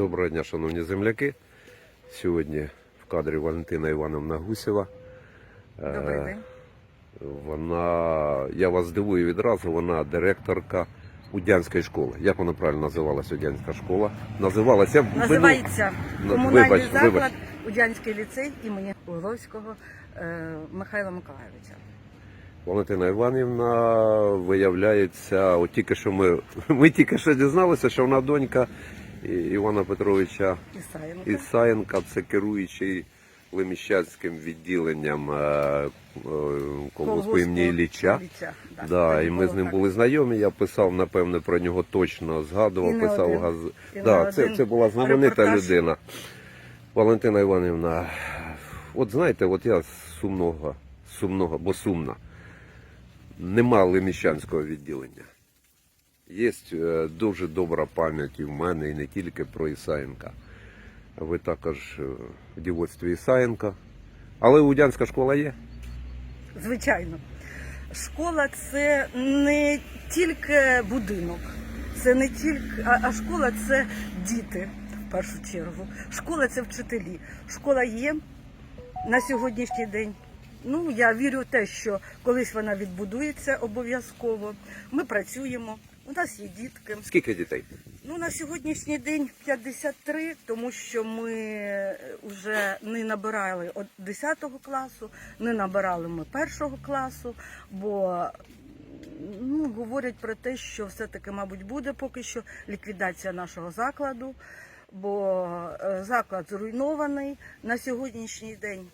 Доброго дня, шановні земляки. Сьогодні в кадрі Валентина Івановна Гусєва. Е, Добрий день. Вона, я вас здивую відразу, вона директорка Удянської школи. Як вона правильно називалася Удянська школа? Називалася Називається комунальний вибач, заклад вибач. Удянський ліцей імені Угловського е, Михайла Миколайовича. Валентина Іванівна виявляється, от тільки що ми, ми тільки що дізналися, що вона донька Івана Петровича Ісаєнко. Ісаєнка, це керуючий Леміщанським відділенням е, е, колгоспу імені Ілліча. Ілліча, да. Да, і ми з ним так. були знайомі. Я писав, напевне, про нього точно згадував, І писав газ. І Да, це, це була знаменита репортаж. людина. Валентина Іванівна, от знаєте, от я сумного, сумного, бо сумна. Нема леміщанського відділення. Є е, дуже добра пам'ять і в мене, і не тільки про Ісаєнка. Ви також е, в дівоцтві Ісаєнка. Але Удянська школа є. Звичайно. Школа це не тільки будинок, це не тільки, а, а школа це діти в першу чергу. Школа це вчителі. Школа є на сьогоднішній день. Ну, я вірю в те, що колись вона відбудується обов'язково. Ми працюємо, у нас є дітки. Скільки дітей? Ну, на сьогоднішній день 53, тому що ми вже не набирали от 10 класу, не набирали ми першого класу, бо ну, говорять про те, що все-таки, мабуть, буде поки що ліквідація нашого закладу, бо е, заклад зруйнований на сьогоднішній день.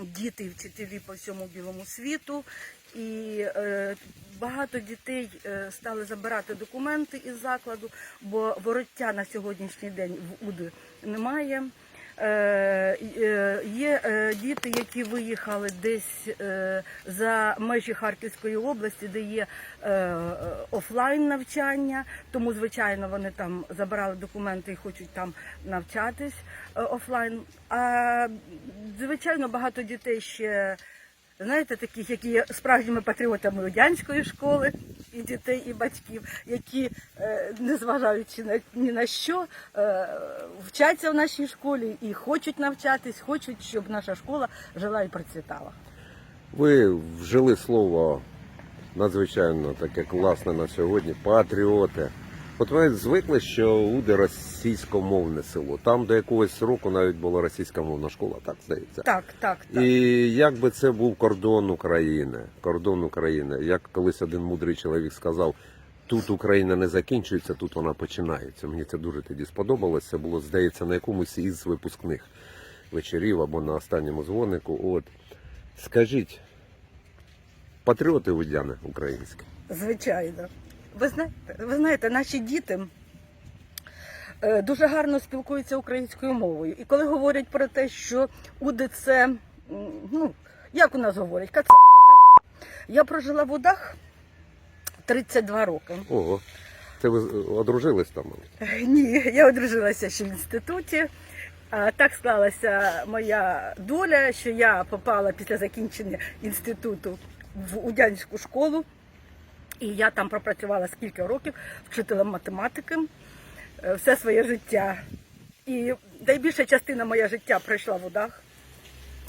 Діти і вчителі по всьому білому світу, і е, багато дітей е, стали забирати документи із закладу, бо вороття на сьогоднішній день в УДИ немає. Е, е, є е, діти, які виїхали десь за межі Харківської області, де є офлайн навчання, тому звичайно вони там забирали документи і хочуть там навчатись офлайн. А звичайно, багато дітей ще. Знаєте, таких, які є справжніми патріотами радянської школи, і дітей, і батьків, які, е, незважаючи ні на що, е, вчаться в нашій школі і хочуть навчатись, хочуть, щоб наша школа жила і процвітала. Ви вжили слово надзвичайно таке класне на сьогодні. Патріоти. От ви звикли, що Уди російськомовне село. Там до якогось року навіть була російськомовна школа, так здається. Так, так, так. І як би це був кордон України, кордон України, як колись один мудрий чоловік сказав, тут Україна не закінчується, тут вона починається. Мені це дуже тоді сподобалось. Це було, здається, на якомусь із випускних вечорів або на останньому дзвонику. От скажіть, патріоти удяни українські. Звичайно. Ви знаєте, ви знаєте, наші діти дуже гарно спілкуються українською мовою. І коли говорять про те, що УДИ це, ну, як у нас говорять, кацапа, так? Я прожила в УДАх 32 роки. Ого, це ви одружились там? Е, Ні, я одружилася ще в інституті. А так склалася моя доля, що я попала після закінчення інституту в Удянську школу. І я там пропрацювала скільки років вчителем математики е, все своє життя. І найбільша частина моя життя пройшла в удах.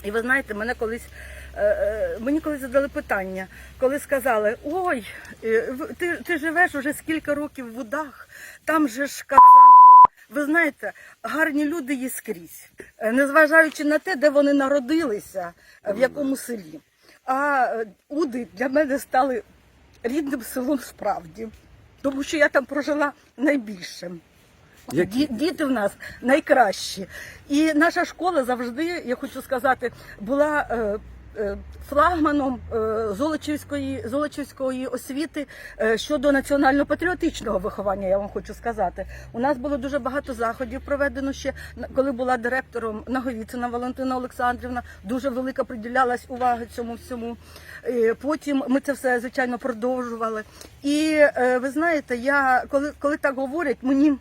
І ви знаєте, мене колись е, е, мені колись задали питання, коли сказали: Ой, е, ти, ти живеш уже скільки років в удах, там же ж кацапи. Ви знаєте, гарні люди є скрізь, е, незважаючи на те, де вони народилися, е, в якому селі. А е, Уди для мене стали рідним селом справді, тому що я там прожила найбільше. Які- Ді- Діти в нас найкращі. І наша школа завжди, я хочу сказати, була е, е, флагманом е, Золочівської, Золочівської освіти щодо національно-патріотичного виховання, я вам хочу сказати. У нас було дуже багато заходів проведено ще, коли була директором Наговіцина Валентина Олександрівна, дуже велика приділялась увага цьому всьому. Потім ми це все, звичайно, продовжували. І ви знаєте, я коли, коли так говорять, мені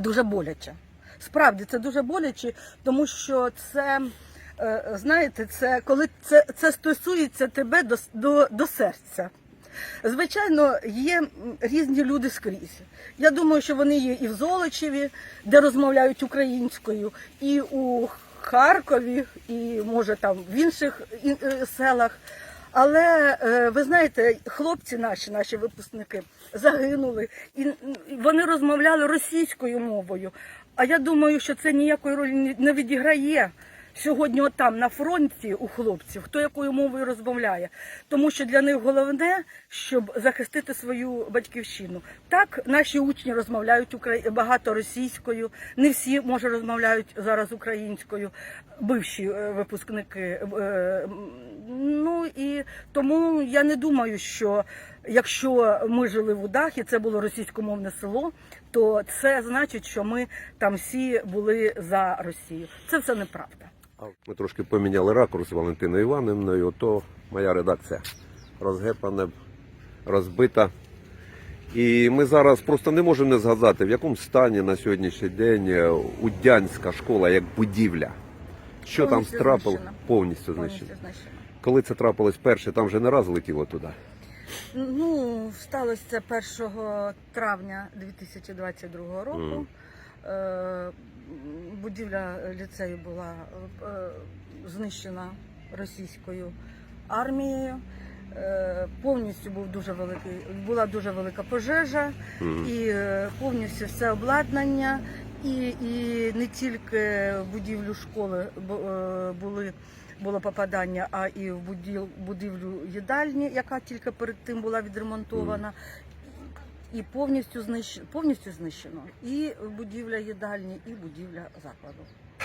дуже боляче. Справді це дуже боляче, тому що це, е, знаєте, це коли це, це стосується тебе до, до, до серця. Звичайно, є різні люди скрізь. Я думаю, що вони є і в Золочеві, де розмовляють українською, і у Харкові, і може там в інших е, селах. Але е, ви знаєте, хлопці наші, наші випускники, загинули, і вони розмовляли російською мовою. А я думаю, що це ніякої ролі не- відіграє сьогодні, от там на фронті у хлопців, хто якою мовою розмовляє. Тому що для них головне, щоб захистити свою батьківщину. Так, наші учні розмовляють багато російською, не всі може розмовляють зараз українською, бивші е, випускники. Тому я не думаю, що якщо ми жили в Удах і це було російськомовне село, то це значить, що ми там всі були за Росію. Це все неправда. Ми трошки поміняли ракурс з Валентиною Іванівною, ото моя редакція розгепана, розбита. І ми зараз просто не можемо не згадати, в якому стані на сьогоднішній день е, Удянська школа як будівля. Що Повністю там трапило? знищена. Повністю Повністю знищено. Коли це трапилось перше, там вже не раз летіло туди. Ну, сталося це 1 травня 2022 року. Е, Будівля ліцею була е, знищена російською армією. Е, Повністю був дуже великий, була дуже велика пожежа, Мгм. і е, повністю все обладнання, і, і не тільки будівлю школи е, були. Було попадання, а і в будів- будівлю їдальні, яка тільки перед тим була відремонтована, і повністю знищено, повністю знищено. І будівля їдальні, і будівля закладу.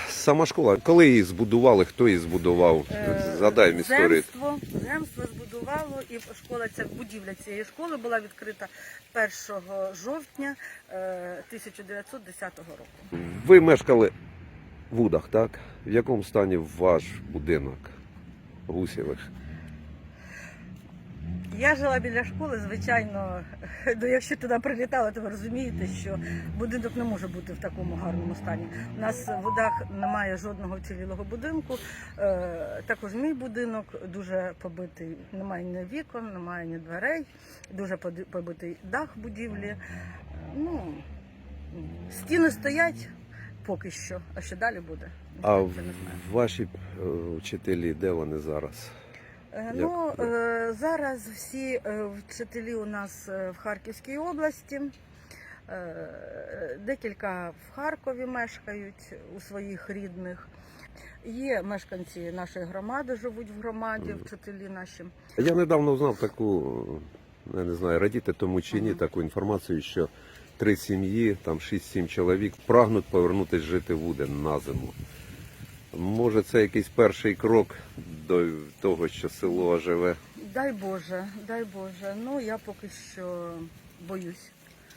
Сама школа, коли її збудували, хто її збудував? Е, Задаємо історію. Земство, земство збудувало, і школа ця будівля цієї школи була відкрита 1 жовтня е, 1910 року. Ви мешкали в Удах, так? В якому стані ваш будинок Гусєвих? Я жила біля школи, звичайно. Ну, якщо туди прилітала, то ви розумієте, що будинок не може бути в такому гарному стані. У нас в водах немає жодного вцілілого будинку. Е, також мій будинок дуже побитий. Немає ні вікон, немає ні дверей, дуже побитий дах будівлі. Ну, стіни стоять поки що, а що далі буде? А ваші е, вчителі, де вони зараз? Е, Як Ну, е, зараз всі вчителі у нас в Харківській області. Декілька в Харкові мешкають у своїх рідних. Є мешканці нашої громади, живуть в громаді, вчителі наші. Я недавно знав таку, я не знаю, радіти тому чи ні, таку інформацію, що три сім'ї, там 6-7 чоловік, прагнуть повернутися жити в Уден на зиму. Може, це якийсь перший крок до того, що село оживе. Дай Боже, дай Боже. Ну я поки що боюсь.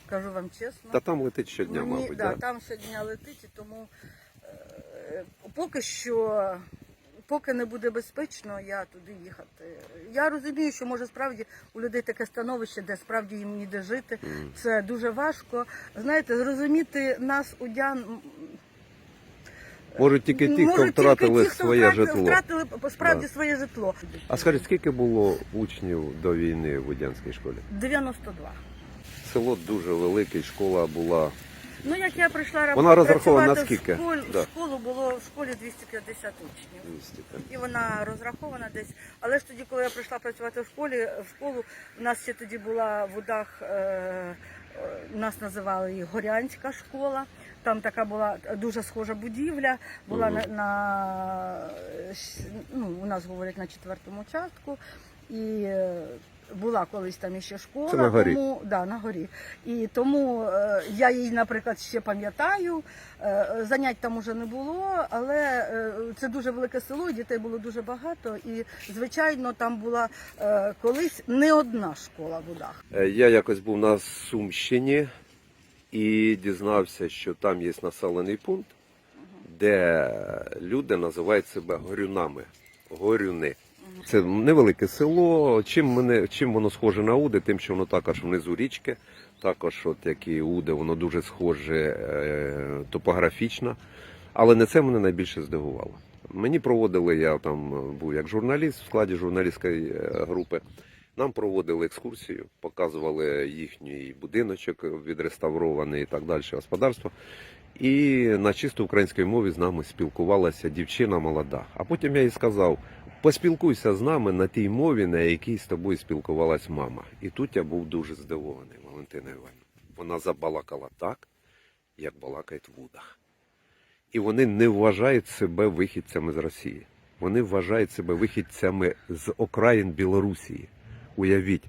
Кажу вам чесно. Та там летить щодня, Мені, мабуть. да, Да? там щодня летить, і тому е, поки що, поки не буде безпечно, я туди їхати. Я розумію, що може справді у людей таке становище, де справді їм ніде жити. Це дуже важко. Знаєте, зрозуміти нас удян. Може тільки ті, хто втратили ті, хто своє втратили, житло. втратили справді Да. своє житло. А скажіть, скільки було учнів до війни в Удянській школі? 92. Село дуже велике, школа була. Ну, як я прийшла Вона розрахована працювати на скільки? В школу, Да. в школу було в школі 250 учнів. 200. І вона розрахована десь. Але ж тоді, коли я прийшла працювати в школі, в школу у нас ще тоді була в Удах, е, е, нас називали її Горянська школа. Там така була дуже схожа будівля, була на, на е, щ- ну, у нас говорять на четвертому частку. І е, була колись там іще школа. Це на горі. Тому, да, на горі. І тому е, я її, наприклад, ще пам'ятаю. Е, занять там уже не було, але е, це дуже велике село, і дітей було дуже багато. І, звичайно, там була е, колись не одна школа в Удах. Е, Я якось був на Сумщині і дізнався, що там є населений пункт, де люди називають себе горюнами. Горюни. Це невелике село. Чим мене чим воно схоже на Уди, тим, що воно також внизу річки, також, от як і Уде, воно дуже схоже е, топографічно. Але не це мене найбільше здивувало. Мені проводили, я там був як журналіст в складі журналістської е, групи. Нам проводили екскурсію, показували їхній будиночок відреставрований і так далі, господарство. І на чисто українській мові з нами спілкувалася дівчина молода. А потім я їй сказав: поспілкуйся з нами на тій мові, на якій з тобою спілкувалась мама. І тут я був дуже здивований, Валентина Іванівна. Вона забалакала так, як балакають в удах. І вони не вважають себе вихідцями з Росії. Вони вважають себе вихідцями з окраїн Білорусії. Уявіть,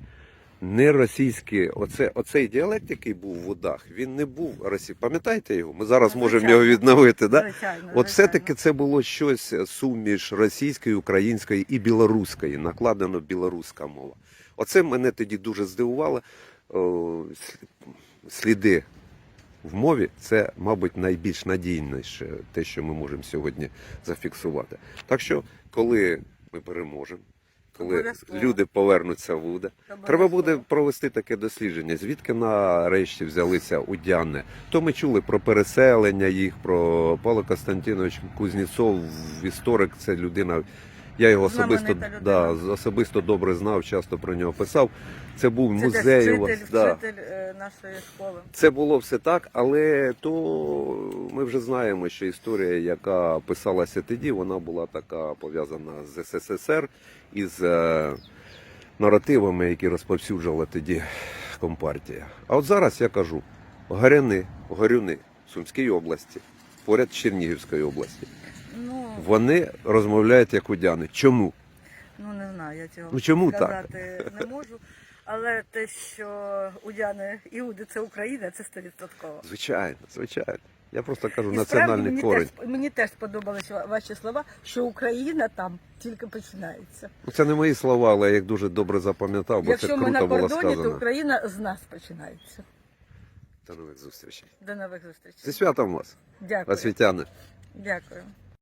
не російський, оце, оцей діалект, який був в удах, він не був російський. Пам'ятаєте його? Ми зараз Ну, можемо його відновити. Да? Звичайно, От все-таки це було щось суміш російської, української і білоруської, накладено білоруська мова. Оце мене тоді дуже здивувало. Сліди в мові це, мабуть, найбільш надійніше те, що ми можемо сьогодні зафіксувати. Так що, коли ми переможемо, коли Обов'язково. люди повернуться в УДА, Треба буде провести таке дослідження, звідки нарешті взялися удяни. То ми чули про переселення їх, про Павло Костянтинович Кузнєцов, історик, це людина. Я його особисто, да, особисто добре знав, часто про нього писав. Це був Це музей. вас, вчитель, да. вчитель е, нашої школи. Це було все так, але то ми вже знаємо, що історія, яка писалася тоді, вона була така пов'язана з СССР із е, наративами, які розповсюджувала тоді компартія. А от зараз я кажу: Горяни, Горюни Сумській області, поряд Чернігівської області. Вони розмовляють як удяни. Чому? ну не знаю, я цього Ну, чому так? не можу. Але те, що Удяни Іуди це Україна, це стовідсотково. Звичайно, звичайно. Я просто кажу І національний мені корінь. теж, мені теж сподобалися ваші слова, що Україна там тільки починається. Ну, Це не мої слова, але я їх дуже добре запам'ятав, бо Якщо це ми на кордоні, то. Україна з нас починається. До нових зустрічей. До нових зустрічей. Зі святом вас, Дякую. освітяни. Дякую.